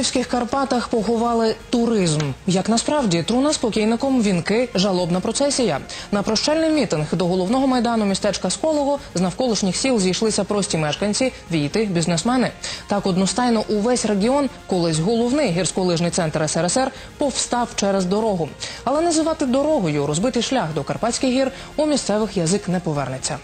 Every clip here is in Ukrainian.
київських Карпатах поховали туризм. Як насправді труна з покійником, вінки, жалобна процесія. На прощальний мітинг до головного майдану містечка Сколого з навколишніх сіл зійшлися прості мешканці, війти, бізнесмени. Так одностайно увесь регіон, колись головний гірськолижний центр СРСР, повстав через дорогу. Але називати дорогою розбитий шлях до Карпатських гір у місцевих язик не повернеться.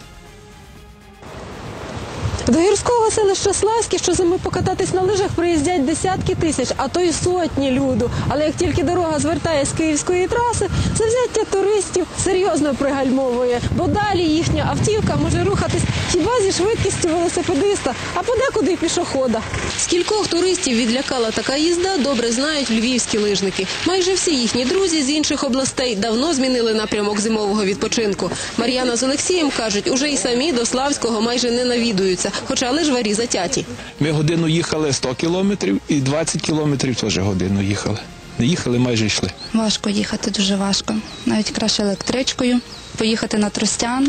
До гірського селища Славське що зими покататись на лижах приїздять десятки тисяч, а то й сотні люду. Але як тільки дорога звертає з київської траси, завзяття туристів серйозно пригальмовує, бо далі їхня автівка може рухатись хіба зі швидкістю велосипедиста, а подекуди й пішохода. Скількох туристів відлякала така їзда, добре знають львівські лижники. Майже всі їхні друзі з інших областей давно змінили напрямок зимового відпочинку. Мар'яна з Олексієм кажуть, уже й самі до Славського майже не навідуються, хоча лижварі затяті. Ми годину їхали 100 кілометрів і 20 кілометрів теж годину їхали. Не їхали, майже йшли. Важко їхати, дуже важко. Навіть краще електричкою, поїхати на Тростян,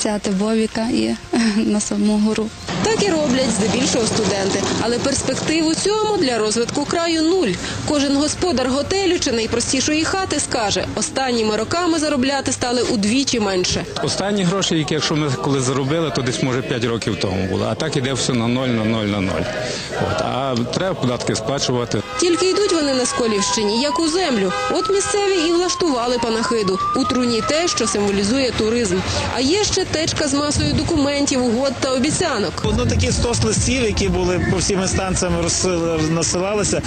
взяти Бовіка і на саму гору. Так і роблять здебільшого студенти. Але перспектив у цьому для розвитку краю нуль. Кожен господар готелю чи найпростішої хати скаже, останніми роками заробляти стали удвічі менше. Останні гроші, які якщо ми коли заробили, то десь може 5 років тому було. А так іде все на ноль, на ноль, на ноль. От. А треба податки сплачувати. Тільки йдуть вони на Сколівщині, як у землю. От місцеві і влаштували панахиду. У труні те, що символізує туризм. А є ще течка з масою документів, угод та обіцянок. Ну такі стос листів, які були по всім інстанціям насилалися.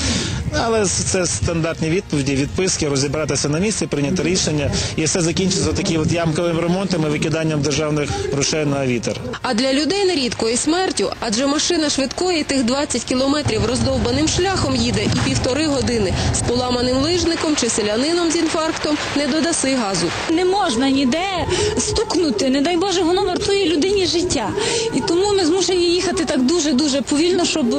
Але це стандартні відповіді, відписки, розібратися на місці, прийняти рішення, і все закінчиться таким от ямковим ремонтом і викиданням державних грошей на вітер. А для людей нерідко і смертю, адже машина швидкої тих 20 кілометрів роздовбаним шляхом їде і півтори години. З поламаним лижником чи селянином з інфарктом не додаси газу. не можна ніде стукнути, не дай Боже, воно вартує людині життя. І тому ми змушені їхати так дуже-дуже повільно, щоб.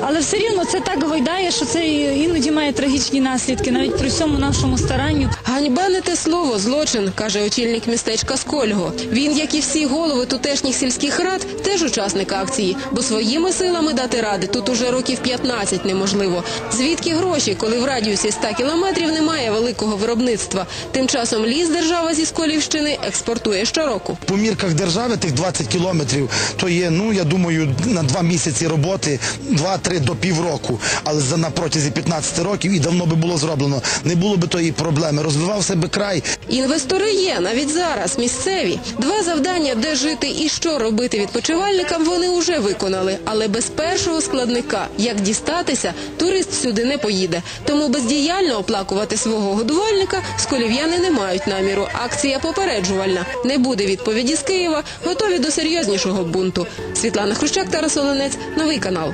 Але все рівно це так гойдає, що це іноді має трагічні наслідки, навіть при всьому нашому старанню. Ганьба не те слово, злочин, каже очільник містечка Скольго. Він, як і всі голови тутешніх сільських рад, теж учасник акції, бо своїми силами дати ради тут уже років 15 неможливо. Звідки гроші, коли в радіусі 100 кілометрів немає великого виробництва? Тим часом ліс держава зі Сколівщини експортує щороку. По мірках держави тих 20 кілометрів, то є, ну я думаю, на два місяці роботи, два-три до півроку. Але за на протязі 15 років і давно би було зроблено. Не було би тої проблеми. Розвивався би край. Інвестори є навіть зараз місцеві. Два завдання, де жити і що робити відпочивальникам, вони вже виконали. Але без першого складника, як дістатися, турист сюди не поїде. Тому бездіяльно оплакувати свого годувальника сколів'яни не мають наміру. Акція попереджувальна. Не буде відповіді з Києва. Готові до серйознішого бунту. Світлана Хрущак, Тарас Оленець, новий канал.